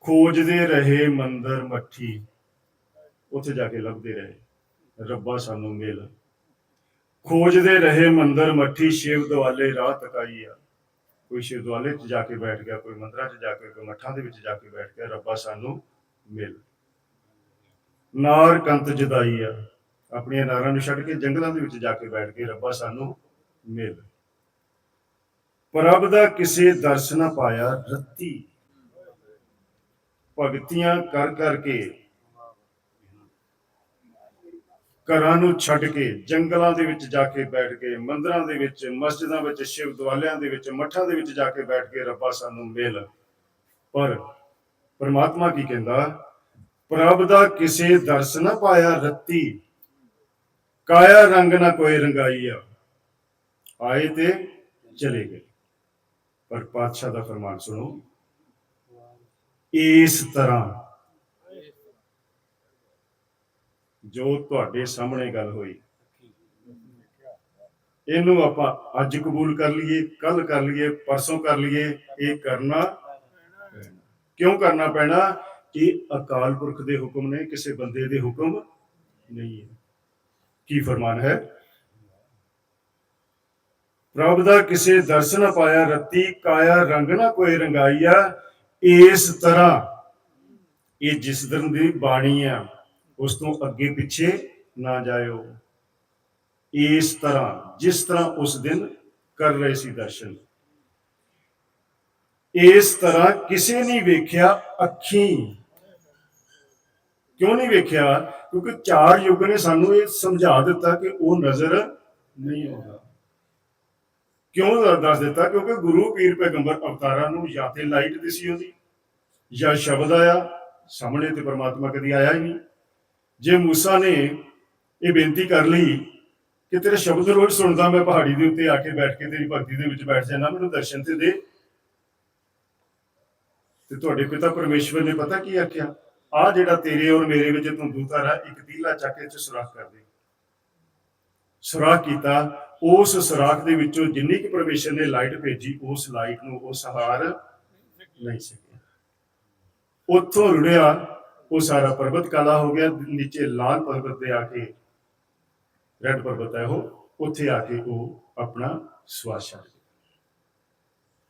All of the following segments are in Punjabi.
ਖੋਜਦੇ ਰਹੇ ਮੰਦਰ ਮੱਠੀ। ਉੱਥੇ ਜਾ ਕੇ ਲੱਭਦੇ ਰਹੇ। ਰੱਬਾ ਸਾਨੂੰ ਮਿਲ। ਖੋਜਦੇ ਰਹੇ ਮੰਦਰ ਮੱਠੀ, ਸ਼ਿਵ ਦੁਆਲੇ ਰਾਹ ਤਕਾਈ ਕੋਈ ਸ਼ਿਵ ਦੁਆਲੇ 'ਚ ਜਾ ਕੇ ਬੈਠ ਗਿਆ, ਕੋਈ ਮੰਦਰਾਂ 'ਚ ਜਾ ਕੇ, ਕੋਈ ਮੱਠਾਂ ਦੇ ਵਿੱਚ ਜਾ ਕੇ ਬੈਠ ਗਿਆ, ਰੱਬਾ ਸਾਨੂੰ ਮਿਲ। ਨਾਰ ਕੰਤ ਜਦਾਈ ਆ। ਆਪਣੀਆਂ ਨਾਰਾਂ ਨੂੰ ਛੱਡ ਕੇ ਜੰਗਲਾਂ ਦੇ ਵਿੱਚ ਜਾ ਕੇ ਬੈਠ ਕੇ ਰੱਬਾ ਸਾਨੂੰ ਮਿਲ। ਪ੍ਰਭ ਦਾ ਕਿਸੇ ਦਰਸ ਨਾ ਪਾਇਆ ਰੱਤੀ। ਭਗਤੀਆਂ ਕਰ ਕਰਕੇ ਘਰਾਂ ਨੂੰ ਛੱਡ ਕੇ, ਜੰਗਲਾਂ ਦੇ ਵਿੱਚ ਜਾ ਕੇ ਬੈਠ ਕੇ, ਮੰਦਰਾਂ ਦੇ ਵਿੱਚ, ਮਸਜਿਦਾਂ ਵਿੱਚ, ਸ਼ਿਵ ਦੁਆਲਿਆਂ ਦੇ ਵਿੱਚ, ਮੱਠਾਂ ਦੇ ਵਿੱਚ ਜਾ ਕੇ ਬੈਠ ਕੇ ਰੱਬਾ ਸਾਨੂੰ ਮਿਲ। ਪਰ ਪਰਮਾਤਮਾ ਕੀ ਕਹਿੰਦਾ? ਪ੍ਰਭ ਦਾ ਕਿਸੇ ਦਰਸ ਨਾ ਪਾਇਆ ਰੱਤੀ। ਕਾਇਆ ਰੰਗ ਨਾ ਕੋਈ ਰੰਗਾਈ ਆ ਆਏ ਤੇ ਚਲੇ ਗਏ। ਪਰ ਪਾਤਸ਼ਾਹ ਦਾ ਫਰਮਾਨ ਸੁਣੋ ਇਸ ਤਰ੍ਹਾਂ। ਜੋ ਤੁਹਾਡੇ ਸਾਹਮਣੇ ਗੱਲ ਹੋਈ। ਇਹਨੂੰ ਆਪਾਂ ਅੱਜ ਕਬੂਲ ਕਰ ਲਈਏ, ਕੱਲ ਕਰ ਲਈਏ, ਪਰਸੋਂ ਕਰ ਲਈਏ, ਇਹ ਕਰਨਾ ਕਿਉਂ ਕਰਨਾ ਪੈਣਾ ਕਿ ਅਕਾਲ ਪੁਰਖ ਦੇ ਹੁਕਮ ਨੇ ਕਿਸੇ ਬੰਦੇ ਦੇ ਹੁਕਮ ਨਹੀਂ ਹੈ। ਕੀ ਫਰਮਾਨ ਹੈ? ਪ੍ਰਭ ਦਾ ਕਿਸੇ ਦਰਸ ਨਾ ਪਾਇਆ, ਰੱਤੀ ਕਾਇਆ, ਰੰਗ ਨਾ ਕੋਈ ਰੰਗਾਈਆ ਇਸ ਤਰ੍ਹਾਂ ਇਹ ਜਿਸ ਦਿਨ ਦੀ ਬਾਣੀ ਆ, ਉਸ ਤੋਂ ਅੱਗੇ ਪਿੱਛੇ ਨਾ ਜਾਇਓ। ਇਸ ਤਰ੍ਹਾਂ, ਜਿਸ ਤਰ੍ਹਾਂ ਉਸ ਦਿਨ ਕਰ ਰਹੇ ਸੀ ਦਰਸ਼ਨ। ਇਸ ਤਰ੍ਹਾਂ ਕਿਸੇ ਨਹੀਂ ਵੇਖਿਆ ਅੱਖੀ। ਕਿਉਂ ਨਹੀਂ ਵੇਖਿਆ? ਕਿਉਂਕਿ ਚਾਰ ਯੁੱਗ ਨੇ ਸਾਨੂੰ ਇਹ ਸਮਝਾ ਦਿੱਤਾ ਕਿ ਉਹ ਨਜ਼ਰ ਨਹੀਂ ਆਉਂਦਾ। ਕਿਉਂ ਦੱਸ ਦਿੱਤਾ? ਕਿਉਂਕਿ ਗੁਰੂ ਪੀਰ ਪੈਗੰਬਰ ਅਵਤਾਰਾਂ ਨੂੰ ਜਾਂ ਤੇ ਲਾਈਟ ਦਿਸੀ ਉਹਦੀ, ਜਾਂ ਸ਼ਬਦ ਆਇਆ, ਸਾਹਮਣੇ ਤੇ ਪਰਮਾਤਮਾ ਕਦੀ ਆਇਆ ਹੀ ਨਹੀਂ। ਜੇ ਮੂਸਾ ਨੇ ਇਹ ਬੇਨਤੀ ਕਰ ਲਈ ਕਿ ਤੇਰੇ ਸ਼ਬਦ ਰੋਜ਼ ਸੁਣਦਾ, ਮੈਂ ਪਹਾੜੀ ਦੇ ਉੱਤੇ ਆ ਕੇ ਬੈਠ ਕੇ ਤੇਰੀ ਭਗਤੀ ਦੇ ਵਿੱਚ ਬੈਠ ਜਾਣਾ ਮੈਨੂੰ ਦਰਸ਼ਨ ਤੇ ਦੇ। ਤੇ ਤੁਹਾਡੇ ਪਿਤਾ ਪਰਮੇਸ਼ਵਰ ਨੇ ਪਤਾ ਕੀ ਆਖਿਆ? ਆ ਜਿਹੜਾ ਤੇਰੇ ਔਰ ਮੇਰੇ ਵਿੱਚ ਤੂੰ ਦੂਤਾ ਇੱਕ ਤੀਲਾ ਚੱਕ ਕੇ ਚ ਸੁਰਾਖ ਕਰ ਦੇ। ਸੁਰਾਖ ਕੀਤਾ ਉਸ ਸੁਰਾਖ ਦੇ ਵਿੱਚੋਂ ਜਿੰਨੀ ਕਿ ਪਰਮੇਸ਼ਰ ਨੇ ਲਾਈਟ ਭੇਜੀ, ਉਸ ਲਾਈਟ ਨੂੰ ਉਹ ਸਹਾਰ ਨਹੀਂ ਸਕਿਆ। ਉੱਥੋਂ ਰੁੜਿਆ, ਉਹ ਸਾਰਾ ਪਰਬਤ ਕਾਲਾ ਹੋ ਗਿਆ, ਨੀਚੇ ਲਾਲ ਪਰਬਤ ਤੇ ਆ ਕੇ ਰੈੱਡ ਪਰਬਤ ਹੈ ਉਹ, ਉੱਥੇ ਆ ਕੇ ਉਹ ਆਪਣਾ ਸਵਾਸ ਛੱਡ ਗਿਆ।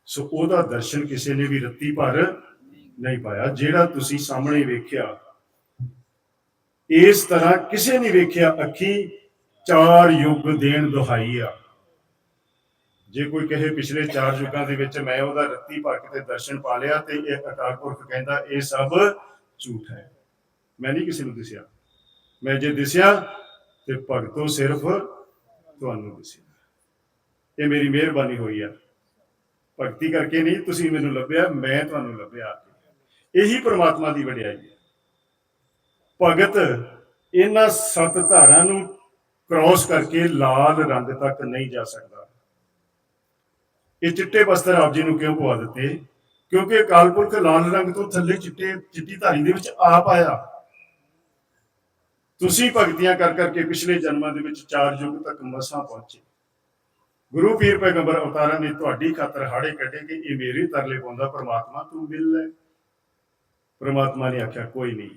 ਸੋ ਉਹਦਾ ਦਰਸ਼ਨ ਕਿਸੇ ਨੇ ਵੀ ਰੱਤੀ ਭਰ ਨਹੀਂ ਪਾਇਆ। ਜਿਹੜਾ ਤੁਸੀਂ ਸਾਹਮਣੇ ਵੇਖਿਆ, ਇਸ ਤਰ੍ਹਾਂ ਕਿਸੇ ਨੇ ਵੇਖਿਆ, ਅੱਖੀ ਚਾਰ ਯੁੱਗ ਦੇਣ ਦੁਹਾਈ ਆ। ਜੇ ਕੋਈ ਕਹੇ ਪਿਛਲੇ ਚਾਰ ਯੁੱਗਾਂ ਦੇ ਵਿੱਚ ਮੈਂ ਉਹਦਾ ਰੱਤੀ ਭਰ ਕੇ ਤੇ ਦਰਸ਼ਨ ਪਾ ਲਿਆ ਤੇ ਇਹ ਅਕਾਲ ਪੁਰਖ ਕਹਿੰਦਾ, ਇਹ ਸਭ ਝੂਠ ਹੈ। ਮੈਂ ਨਹੀਂ ਕਿਸੇ ਨੂੰ ਦਿਸਿਆ। ਮੈਂ ਜੇ ਦਿਸਿਆ ਤੇ ਭਗਤੋ ਸਿਰਫ ਤੁਹਾਨੂੰ ਦਿਸਿਆ। ਇਹ ਮੇਰੀ ਮਿਹਰਬਾਨੀ ਹੋਈ ਆ। ਭਗਤੀ ਕਰਕੇ ਨਹੀਂ, ਤੁਸੀਂ ਮੈਨੂੰ ਲੱਭਿਆ, ਮੈਂ ਤੁਹਾਨੂੰ ਲੱਭਿਆ ਇਹੀ ਪ੍ਰਮਾਤਮਾ ਦੀ ਵਡਿਆਈ ਹੈ। ਭਗਤ ਇਹਨਾਂ ਸੱਤ ਧਾਰਾਂ ਨੂੰ ਕ੍ਰਾਸ ਕਰਕੇ ਲਾਲ ਰੰਗ ਤੱਕ ਨਹੀਂ ਜਾ ਸਕਦਾ। ਇਹ ਚਿੱਟੇ ਬਸਤਰ ਆਪ ਜੀ ਨੂੰ ਕਿਉਂ ਪਵਾ ਦਿੱਤੇ? ਕਿਉਂਕਿ ਅਕਾਲ ਪੁਰਖ ਲਾਲ ਰੰਗ ਤੋਂ ਥੱਲੇ ਚਿੱਟੇ, ਚਿੱਟੀ ਧਾਰੀ ਦੇ ਵਿੱਚ ਆਪ ਆਇਆ। ਤੁਸੀਂ ਭਗਤੀਆਂ ਕਰ ਕਰਕੇ ਪਿਛਲੇ ਜਨਮਾਂ ਦੇ ਵਿੱਚ ਚਾਰ ਯੁੱਗ ਤੱਕ ਮਸਾਂ ਪਹੁੰਚੇ। ਗੁਰੂ ਪੀਰ ਪੈਗੰਬਰ ਅਵਤਾਰਾਂ ਨੇ ਤੁਹਾਡੀ ਖਾਤਰ ਹਾੜੇ ਕੱਢੇ ਕਿ ਇਹ ਮੇਰੇ ਤਰਲੇ ਪਾਉਂਦਾ ਪ੍ਰਮਾਤਮਾ ਤੂੰ ਮਿਲ ਲੈ। ਪ੍ਰਮਾਤਮਾ ਨੇ ਆਖਿਆ, ਕੋਈ ਨਹੀਂ।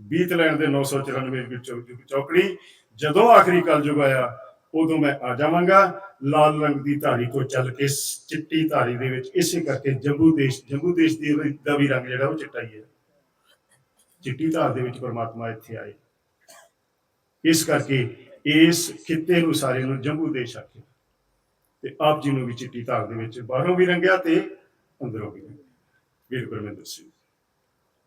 ਬੀਤ ਲੈਣ ਦੇ 994 ਵਿੱਚ ਚੌ- ਚੌਕੜੀ ਜਦੋਂ ਆਖਰੀ ਕਲਯੁਗ ਆਇਆ, ਉਦੋਂ ਮੈਂ ਆ ਜਾਵਾਂਗਾ। ਲਾਲ ਰੰਗ ਦੀ ਧਾਰੀ ਤੋਂ ਚੱਲ ਕੇ ਚਿੱਟੀ ਧਾਰੀ ਦੇ ਵਿੱਚ, ਇਸੇ ਕਰਕੇ ਜੰਬੂ ਦੇਸ਼ ਜੰਬੂ ਦੇਸ਼ ਦੀ ਦਾ ਵੀ ਰੰਗ ਜਿਹੜਾ ਉਹ ਚਿੱਟਾ ਹੀ ਹੈ। ਚਿੱਟੀ ਧਾਰ ਦੇ ਵਿੱਚ ਪਰਮਾਤਮਾ ਇੱਥੇ ਆਏ। ਇਸ ਕਰਕੇ ਇਸ ਖਿੱਤੇ ਨੂੰ ਸਾਰੇ ਨੂੰ ਜੰਬੂ ਦੇਸ਼ ਆਖਿਆ। ਤੇ ਆਪ ਜੀ ਨੂੰ ਵੀ ਚਿੱਟੀ ਧਾਰ ਦੇ ਵਿੱਚ ਬਾਹਰੋਂ ਵੀ ਰੰਗਿਆ ਤੇ ਅੰਦਰੋਂ ਵੀ ਰੰਗਿਆ। ਵੀਰ ਗੁਰਮਿੰਦਰ ਸਿੰਘ।